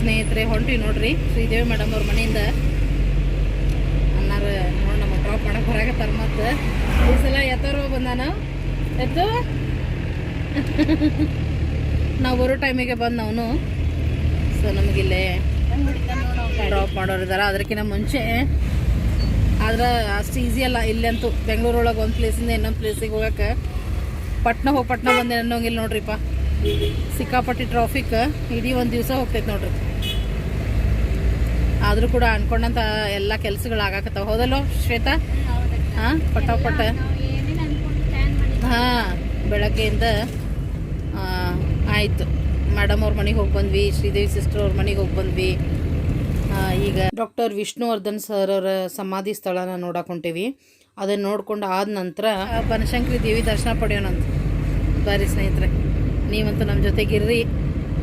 ಸ್ನೇಹಿತರೆ ಹೊಂಟಿ ನೋಡ್ರಿ. ಶ್ರೀದೇವಿ ಮೇಡಮ್ ಅವ್ರ ಮನೆಯಿಂದ ಅನ್ನಾರ ನೋಡಿ ನಮ್ಮ ಡ್ರಾಪ್ ಮಾಡಕ್ಕೆ ಬರಾಕತ್ತಾರ ಮತ್ತೆ. ಈ ಸಲ ಎತ್ತರೋ ಬಂದಾನ? ಎದ್ದು? ನಾವು ಬರೋ ಟೈಮಿಗೆ ಬಂದು ಅವನು. ಸೊ ನಮಗಿಲ್ಲೇ ಡ್ರಾಪ್ ಮಾಡೋರು ಇದಾರೆ. ಅದಕ್ಕಿಂತ ಮುಂಚೆ ಆದ್ರೆ ಅಷ್ಟು ಈಸಿ ಅಲ್ಲ. ಇಲ್ಲಂತೂ ಬೆಂಗಳೂರೊಳಗೆ ಒಂದು ಪ್ಲೇಸಿಂದ ಇನ್ನೊಂದು ಪ್ಲೇಸಿಗೆ ಹೋಗಕ್ಕೆ ಪಟ್ನ ಹೋಗಿ ಪಟ್ನ ಬಂದೆ ಅನ್ನೋಂಗಿಲ್ಲ ನೋಡ್ರಿಪ್ಪ ಸಿಕ್ಕಾಪಟ್ಟಿ ಟ್ರಾಫಿಕ್ ಇಡೀ ಒಂದು ದಿವಸ ಹೋಗ್ತೈತೆ ನೋಡ್ರಿ. ಆದರೂ ಕೂಡ ಅನ್ಕೊಂಡಂತ ಎಲ್ಲ ಕೆಲಸಗಳು ಆಗಾಕತ್ತಾವ. ಹೌದಲ್ಲೋ ಶ್ವೇತಾ? ಹಾಂ ಪಟಾಪಟ ಹಾಂ ಬೆಳಗ್ಗೆಯಿಂದ ಆಯಿತು. ಮೇಡಮ್ ಅವ್ರ ಮನೆಗೆ ಹೋಗಿ ಬಂದ್ವಿ ಶ್ರೀದೇವಿ ಸಿಸ್ಟರ್ ಅವ್ರ ಮನೆಗೆ ಹೋಗಿ ಬಂದ್ವಿ. ಈಗ ಡಾಕ್ಟರ್ ವಿಷ್ಣುವರ್ಧನ್ ಸರ್ ಅವರ ಸಮಾಧಿ ಸ್ಥಳನ ನೋಡಕ್ ಹೊಂಟೀವಿ ಅದನ್ನ ನೋಡ್ಕೊಂಡು ಆದ ನಂತರ ಬನಶಂಕರಿ ದೇವಿ ದರ್ಶನ ಪಡೆಯೋಣಂತ ಬಾರಿ ಸ್ನೇಹಿತರೆ ನೀವಂತೂ ನಮ್ಮ ಜೊತೆಗಿರ್ರಿ.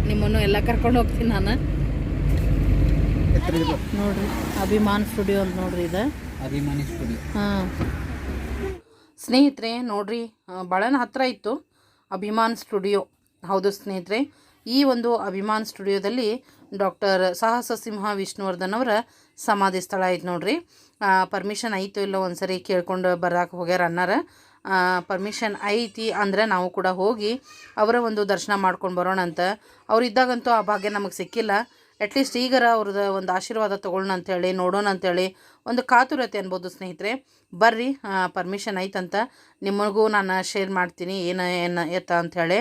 ನಿಮ್ಮನ್ನು ಎಲ್ಲ ಕರ್ಕೊಂಡು ಹೋಗ್ತೀನಿ ನಾನು. ನೋಡ್ರಿ ಅಭಿಮಾನ್ ಸ್ಟುಡಿಯೋ ಅಂತ ನೋಡ್ರಿ ಇದು. ಅಭಿಮಾನಿ ಸ್ಟುಡಿಯೋ. ಹಾಂ. ಸ್ನೇಹಿತರೆ ನೋಡ್ರಿ ಬಳನ ಹತ್ರ ಇತ್ತು. ಅಭಿಮಾನ್ ಸ್ಟುಡಿಯೋ. ಹೌದು ಸ್ನೇಹಿತರೆ ಈ ಒಂದು ಅಭಿಮಾನ್ ಸ್ಟುಡಿಯೋದಲ್ಲಿ ಡಾಕ್ಟರ್ ಸಾಹಸ ಸಿಂಹ ವಿಷ್ಣುವರ್ಧನ್ ಅವರ ಸಮಾಧಿ ಸ್ಥಳ ಐತೆ ನೋಡ್ರಿ. ಪರ್ಮಿಷನ್ ಐತೋ ಇಲ್ಲೋ ಒಂದ್ಸರಿ ಕೇಳ್ಕೊಂಡು ಬರಕ್ಕೆ ಹೋಗ್ಯಾರ ಅನ್ನಾರ. ಪರ್ಮಿಷನ್ ಐತಿ ಅಂದರೆ ನಾವು ಕೂಡ ಹೋಗಿ ಅವರ ಒಂದು ದರ್ಶನ ಮಾಡ್ಕೊಂಡು ಬರೋಣ ಅಂತ ಅವ್ರು ಇದ್ದಾಗಂತೂ ಆ ಭಾಗ್ಯ ನಮಗೆ ಸಿಕ್ಕಿಲ್ಲ. ಅಟ್ಲೀಸ್ಟ್ ಈಗರ ಅವ್ರದ್ದು ಒಂದು ಆಶೀರ್ವಾದ ತೊಗೊಳ್ಳೋಣ ಅಂಥೇಳಿ ನೋಡೋಣ ಅಂಥೇಳಿ ಒಂದು ಕಾತುರತೆ ಅನ್ಬೋದು ಸ್ನೇಹಿತರೆ. ಬರ್ರಿ ಪರ್ಮಿಷನ್ ಐತಂತ ನಿಮಗೂ ನಾನು ಶೇರ್ ಮಾಡ್ತೀನಿ ಏನು ಏನು, ಎತ್ತ ಅಂಥೇಳಿ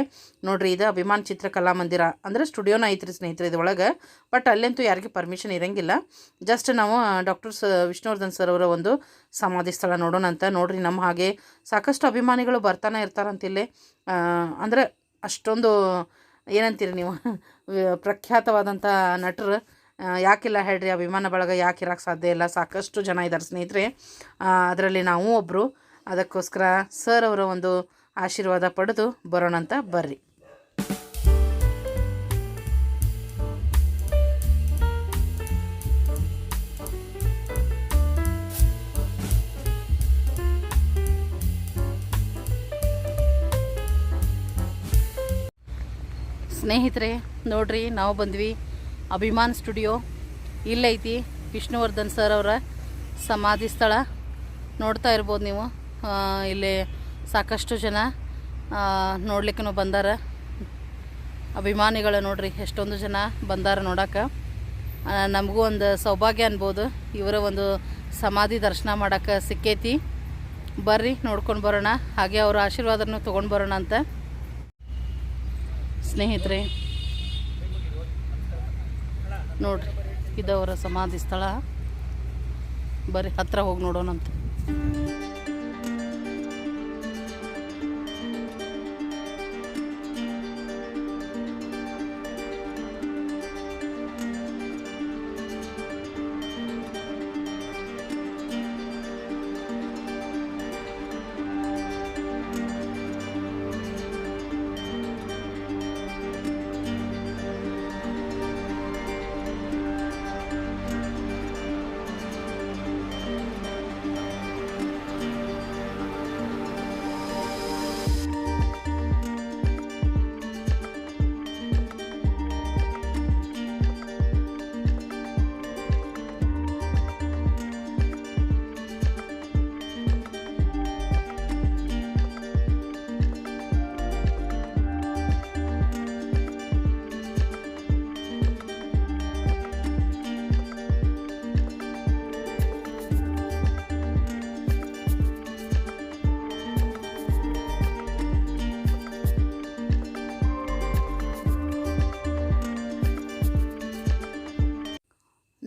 ನೋಡ್ರಿ, ಇದು ಅಭಿಮಾನ್ ಚಿತ್ರಕಲಾ ಮಂದಿರ. ಅಂದರೆ ಸ್ಟುಡಿಯೋನ ಐತ್ರಿ ಸ್ನೇಹಿತರೆ ಇದ್ರೊಳಗೆ. ಬಟ್ ಅಲ್ಲಂತೂ ಯಾರಿಗೆ ಪರ್ಮಿಷನ್ ಇರೋಂಗಿಲ್ಲ. ಜಸ್ಟ್ ನಾವು ಡಾಕ್ಟರ್ ಸ, ವಿಷ್ಣುವರ್ಧನ್ ಸರ್ ಅವರ ಒಂದು ಸಮಾಧಿ ಸ್ಥಳ ನೋಡೋಣ ಅಂತ. ನೋಡಿರಿ ನಮ್ಮ ಹಾಗೆ ಸಾಕಷ್ಟು ಅಭಿಮಾನಿಗಳು ಬರ್ತಾನೆ ಇರ್ತಾರಂತಿಲ್ಲಿ. ಅಂದರೆ ಅಷ್ಟೊಂದು ಏನಂತೀರಿ ನೀವು? ಪ್ರಖ್ಯಾತವಾದಂಥ ನಟರು ಯಾಕಿಲ್ಲ ಹೇಳ್ರಿ ಅಭಿಮಾನ ಬಳಗ ಯಾಕೆ ಇರೋಕ್ಕೆ ಸಾಧ್ಯ ಇಲ್ಲ? ಸಾಕಷ್ಟು ಜನ ಇದ್ದಾರೆ ಸ್ನೇಹಿತರೆ. ಅದರಲ್ಲಿ ನಾವು ಒಬ್ಬರು ಅದಕ್ಕೋಸ್ಕರ ಸರ್ ಅವರ ಒಂದು ಆಶೀರ್ವಾದ ಪಡೆದು ಬರೋಣ ಅಂತ ಬರ್ರಿ. ಸ್ನೇಹಿತರೆ, ನೋಡ್ರಿ, ನಾವು ಬಂದ್ವಿ ಅಭಿಮಾನ್ ಸ್ಟುಡಿಯೋ. ಇಲ್ಲೈತಿ ವಿಷ್ಣುವರ್ಧನ್ ಸರ್ ಅವರ ಸಮಾಧಿ ಸ್ಥಳ. ನೋಡ್ತಾ ಇರ್ಬೋದು ನೀವು. ಇಲ್ಲಿ ಸಾಕಷ್ಟು ಜನ ನೋಡ್ಲಿಕ್ಕೂ ಬಂದಾರ. ಅಭಿಮಾನಿಗಳು ನೋಡ್ರಿ, ಎಷ್ಟೊಂದು ಜನ ಬಂದಾರ ನೋಡಕ್ಕೆ ನಮಗೂ ಒಂದು ಸೌಭಾಗ್ಯ ಅನ್ಬೋದು. ಇವರ ಒಂದು ಸಮಾಧಿ ದರ್ಶನ ಮಾಡೋಕ್ಕೆ ಸಿಕ್ಕೈತಿ. ಬರ್ರಿ, ನೋಡ್ಕೊಂಡು ಬರೋಣ. ಹಾಗೆ ಅವರ ಆಶೀರ್ವಾದನೂ ತೊಗೊಂಡು ಬರೋಣ ಅಂತ. ಸ್ನೇಹಿತರೆ ನೋಡ್ರಿ ಇದವರ ಸಮಾಧಿ ಸ್ಥಳ. ಬರ್ರಿ ಹತ್ರ ಹೋಗಿ ನೋಡೋಣಂತ.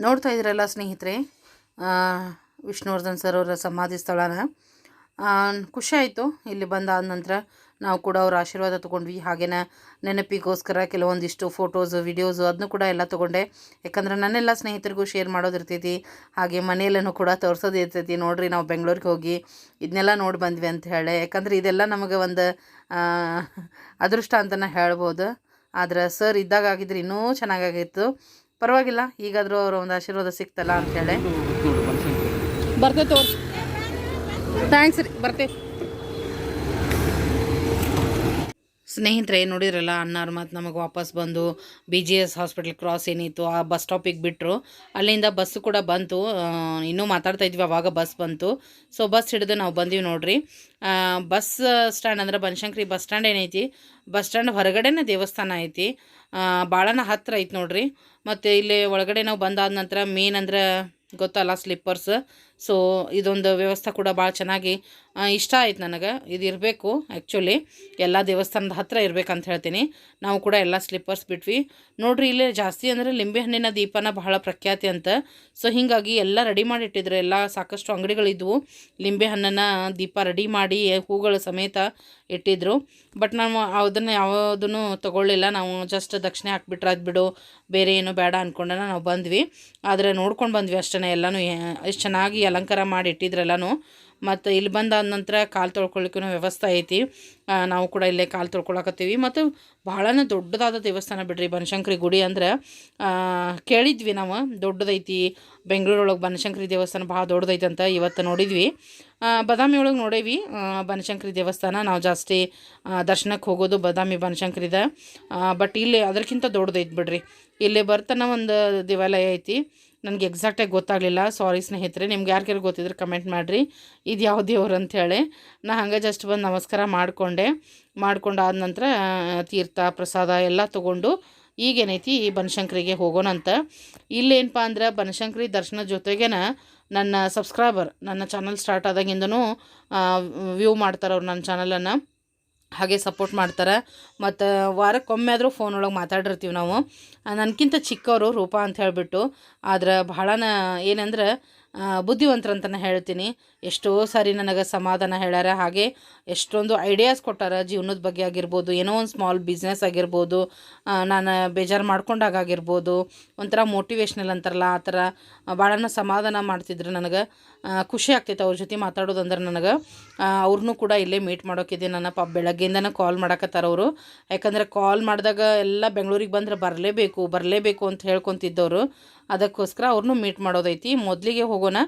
ನೋಡ್ತಾ ಇದ್ರಲ್ಲ ಸ್ನೇಹಿತರೆ ವಿಷ್ಣುವರ್ಧನ್ ಸರ್ ಅವರ ಸಮಾಧಿ ಸ್ಥಳನ. ಖುಷಿ ಆಯಿತು ಇಲ್ಲಿ ಬಂದಾದ ನಂತರ ನಾವು ಕೂಡ ಅವ್ರ ಆಶೀರ್ವಾದ ತೊಗೊಂಡ್ವಿ. ಹಾಗೇನ ನೆನಪಿಗೋಸ್ಕರ ಕೆಲವೊಂದಿಷ್ಟು ಫೋಟೋಸು ವೀಡಿಯೋಸು ಅದನ್ನು ಕೂಡ ಎಲ್ಲ ತೊಗೊಂಡೆ. ಯಾಕಂದ್ರೆ ನನ್ನೆಲ್ಲ ಸ್ನೇಹಿತರಿಗೂ ಶೇರ್ ಮಾಡೋದಿರ್ತೈತಿ. ಹಾಗೆ ಮನೆಯಲ್ಲೂ ಕೂಡ ತೋರಿಸೋದು ಇರ್ತೈತಿ. ನೋಡಿರಿ ನಾವು ಬೆಂಗಳೂರಿಗೆ ಹೋಗಿ ಇದನ್ನೆಲ್ಲ ನೋಡಿ ಬಂದ್ವಿ ಅಂತ ಹೇಳಿ. ಯಾಕಂದ್ರೆ ಇದೆಲ್ಲ ನಮಗೆ ಒಂದು ಅದೃಷ್ಟ ಅಂತಲೇ ಹೇಳ್ಬೋದು. ಆದ್ರೆ ಸರ್ ಇದ್ದಾಗ ಆಗಿದ್ರೆ ಇನ್ನೂ ಚೆನ್ನಾಗಾಗಿತ್ತು. ಪರವಾಗಿಲ್ಲ, ಈಗಾದರೂ ಅವರ ಒಂದು ಆಶೀರ್ವಾದ ಸಿಕ್ತಲ್ಲ ಅಂತೇಳಿ ಬರ್ತೆ ತೋರಿಸಿ. ಥ್ಯಾಂಕ್ಸ್ ರೀ ಸ್ನೇಹಿತರೆ, ನೋಡಿದ್ರಲ್ಲ, ಅಣ್ಣಾರು ಮತ್ತು ನಮಗೆ ವಾಪಸ್ ಬಂದು B G S hospital cross ಏನಿತ್ತು, ಆ ಬಸ್ ಸ್ಟಾಪಿಗೆ ಬಿಟ್ಟರು ಅಲ್ಲಿಂದ ಬಸ್ ಕೂಡ ಬಂತು. ಇನ್ನೂ ಮಾತಾಡ್ತಾ ಇದ್ವಿ, ಅವಾಗ ಬಸ್ ಬಂತು. ಸೊ ಬಸ್ ಹಿಡಿದು ನಾವು ಬಂದೀವಿ ನೋಡ್ರಿ. ಬಸ್ ಸ್ಟ್ಯಾಂಡ್ ಅಂದ್ರೆ ಬನಶಂಕರಿ ಬಸ್ ಸ್ಟ್ಯಾಂಡ್ ಏನೈತಿ? ಬಸ್ ಸ್ಟ್ಯಾಂಡ್ ಹೊರಗಡೆನೇ ದೇವಸ್ಥಾನ ಐತಿ. ಭಾಳನ ಹತ್ತಿರ ಐತೆ ನೋಡ್ರಿ. ಮತ್ತು ಇಲ್ಲಿ ಒಳಗಡೆ ನಾವು ಬಂದಾದ ನಂತರ ಮೇನ್ ಅಂದ್ರೆ ಗೊತ್ತಲ್ಲ ಸ್ಲಿಪ್ಪರ್ಸ್ ಸೊ ಇದೊಂದು ವ್ಯವಸ್ಥೆ ಕೂಡ ಭಾಳ ಚೆನ್ನಾಗಿ ಇಷ್ಟ ಆಯ್ತು ನನಗೆ. ಇದು ಇರಬೇಕು ಆ್ಯಕ್ಚುಲಿ ಎಲ್ಲ ದೇವಸ್ಥಾನದ ಹತ್ತಿರ ಇರ್ಬೇಕಂತ ಹೇಳ್ತೀನಿ. ನಾವು ಕೂಡ ಎಲ್ಲ ಸ್ಲಿಪ್ಪರ್ಸ್ ಬಿಟ್ವಿ. ನೋಡ್ರಿ, ಇಲ್ಲೇ ಜಾಸ್ತಿ ಅಂದರೆ ಲಿಂಬೆಹಣ್ಣಿನ ದೀಪನ ಬಹಳ ಪ್ರಖ್ಯಾತಿ ಅಂತ. ಸೊ ಹೀಗಾಗಿ ಎಲ್ಲ ರೆಡಿ ಮಾಡಿ ಇಟ್ಟಿದ್ರು ಎಲ್ಲ ಸಾಕಷ್ಟು ಅಂಗಡಿಗಳಿದ್ವು ಲಿಂಬೆಹಣ್ಣನ್ನು ದೀಪ ರೆಡಿ ಮಾಡಿ, ಹೂಗಳ ಸಮೇತ ಇಟ್ಟಿದ್ರು. ಬಟ್ ನಾವು ಅದನ್ನು ಯಾವುದನ್ನು ತಗೊಳ್ಳಿಲ್ಲ. ನಾವು ಜಸ್ಟ್ ದಕ್ಷಿಣೆ ಹಾಕ್ಬಿಟ್ರೆ ಅದು ಬಿಡು, ಬೇರೆ ಏನು ಬೇಡ ಅಂದ್ಕೊಂಡೆ ನಾವು ಬಂದ್ವಿ. ಆದರೆ ನೋಡ್ಕೊಂಡು ಬಂದ್ವಿ ಅಷ್ಟೇ ಎಲ್ಲನೂ ಎಷ್ಟು ಚೆನ್ನಾಗಿ ಅಲಂಕಾರ ಮಾಡಿ ಇಟ್ಟಿದ್ರೆಲ್ಲನೂ. ಮತ್ತು ಇಲ್ಲಿ ಬಂದಾದ ನಂತರ ಕಾಲು ತೊಳ್ಕೊಳ್ಳಿಕ್ಕೂ ವ್ಯವಸ್ಥೆ ಐತಿ. ನಾವು ಕೂಡ ಇಲ್ಲೇ ಕಾಲು ತೊಳ್ಕೊಳಕತ್ತೀವಿ. ಮತ್ತು ಭಾಳನೇ ದೊಡ್ಡದಾದ ದೇವಸ್ಥಾನ ಬಿಡ್ರಿ ಬನಶಂಕರಿ ಗುಡಿ ಅಂದ್ರೆ ಕೇಳಿದ್ವಿ ನಾವು, ದೊಡ್ಡದೈತಿ. ಬೆಂಗಳೂರೊಳಗೆ ಬನಶಂಕರಿ ದೇವಸ್ಥಾನ ಭಾಳ ದೊಡ್ಡದೈತೆ ಅಂತ ಇವತ್ತು ನೋಡಿದ್ವಿ. ಬಾದಾಮಿ ಒಳಗೆ ನೋಡೇವಿ. ಬನಶಂಕರಿ ದೇವಸ್ಥಾನ, ನಾವು ಜಾಸ್ತಿ ದರ್ಶನಕ್ಕೆ ಹೋಗೋದು ಬದಾಮಿ ಬನಶಂಕರಿದ. ಬಟ್ ಇಲ್ಲಿ ಅದಕ್ಕಿಂತ ದೊಡ್ಡದೈತಿ ಬಿಡ್ರಿ. ಇಲ್ಲಿ ಬರ್ತಾನ ಒಂದು ದೇವಾಲಯ ಐತಿ. ನನಗೆ ಎಕ್ಸಾಕ್ಟಾಗಿ ಗೊತ್ತಾಗಲಿಲ್ಲ. ಸಾರಿ ಸ್ನೇಹಿತರೆ, ನಿಮ್ಗೆ ಯಾರಿಗಾರು ಗೊತ್ತಿದ್ರೆ ಕಮೆಂಟ್ ಮಾಡಿರಿ. ಇದು ಯಾವ ದೇವ್ರು ಅಂಥೇಳಿ ನಾ ಹಂಗೆ ಜಸ್ಟ್ ಬಂದು ನಮಸ್ಕಾರ ಮಾಡಿಕೊಂಡೆ. ಮಾಡ್ಕೊಂಡಾದ ನಂತರ ತೀರ್ಥ, ಪ್ರಸಾದ ಎಲ್ಲ ತೊಗೊಂಡು ಈಗೇನೈತಿ ಬನಶಂಕರಿಗೆ ಹೋಗೋಣಂತ ಇಲ್ಲೇನಪ್ಪ ಅಂದ್ರೆ ಬನಶಂಕರಿ ದರ್ಶನ ಜೊತೆಗೇನ ನನ್ನ ಸಬ್ಸ್ಕ್ರೈಬರ್ ನನ್ನ ಚಾನಲ್ ಸ್ಟಾರ್ಟ್ ಆದಾಗಿಂದನೂ ವ್ಯೂ ಮಾಡ್ತಾರೆ ಅವ್ರು ನನ್ನ ಚಾನಲನ್ನು ಹಾಗೆ ಸಪೋರ್ಟ್ ಮಾಡ್ತಾರೆ. ಮತ್ತು ವಾರಕ್ಕೊಮ್ಮೆ ಆದರೂ ಫೋನ್ ಒಳಗೆ ಮಾತಾಡಿರ್ತೀವಿ ನಾವು. ನನಗಿಂತ ಚಿಕ್ಕವರು ರೂಪಾ ಅಂತ ಹೇಳಿಬಿಟ್ಟು. ಆದ್ರೆ ಬಹಳ ಏನಂದ್ರೆ ಬುದ್ಧಿವಂತರಂತನೇ ಹೇಳ್ತೀನಿ. ಎಷ್ಟೋ ಸಾರಿ ನನಗೆ ಸಮಾಧಾನ ಹೇಳ್ಯಾರ. ಹಾಗೆ ಎಷ್ಟೊಂದು ಐಡಿಯಾಸ್ ಕೊಟ್ಟಾರ. ಜೀವನದ ಬಗ್ಗೆ ಆಗಿರ್ಬೋದು, ಏನೋ ಒಂದು ಸ್ಮಾಲ್ ಬಿಸ್ನೆಸ್ ಆಗಿರ್ಬೋದು ನಾನು ಬೇಜಾರು ಮಾಡ್ಕೊಂಡಾಗ ಆಗಿರ್ಬೋದು, ಒಂಥರ ಮೋಟಿವೇಶ್ನಲ್ ಅಂತಾರಲ್ಲ, ಆ ಥರ ಭಾಳನ ಸಮಾಧಾನ ಮಾಡ್ತಿದ್ರು ನನಗೆ ಖುಷಿ ಆಗ್ತೈತೆ ಅವ್ರ ಜೊತೆ ಮಾತಾಡೋದಂದ್ರೆ ನನಗೆ. ಅವ್ರನ್ನೂ ಕೂಡ ಇಲ್ಲೇ ಮೀಟ್ ಮಾಡೋಕ್ಕಿದೆ ನನ್ನ ಪಾಪ ಬೆಳಗ್ಗೆಯಿಂದನೇ ಕಾಲ್ ಮಾಡಕತ್ತಾರ ಅವರು. ಯಾಕಂದ್ರೆ ಕಾಲ್ ಮಾಡಿದಾಗ ಎಲ್ಲ ಬೆಂಗಳೂರಿಗೆ ಬಂದರೆ ಬರಲೇಬೇಕು ಬರಲೇಬೇಕು ಅಂತ ಹೇಳ್ಕೊತಿದ್ದವರು. ಅದಕ್ಕೋಸ್ಕರ ಅವ್ರನ್ನೂ ಮೀಟ್ ಮಾಡೋದೈತಿ. ಮೊದಲಿಗೆ ಹೋಗೋಣ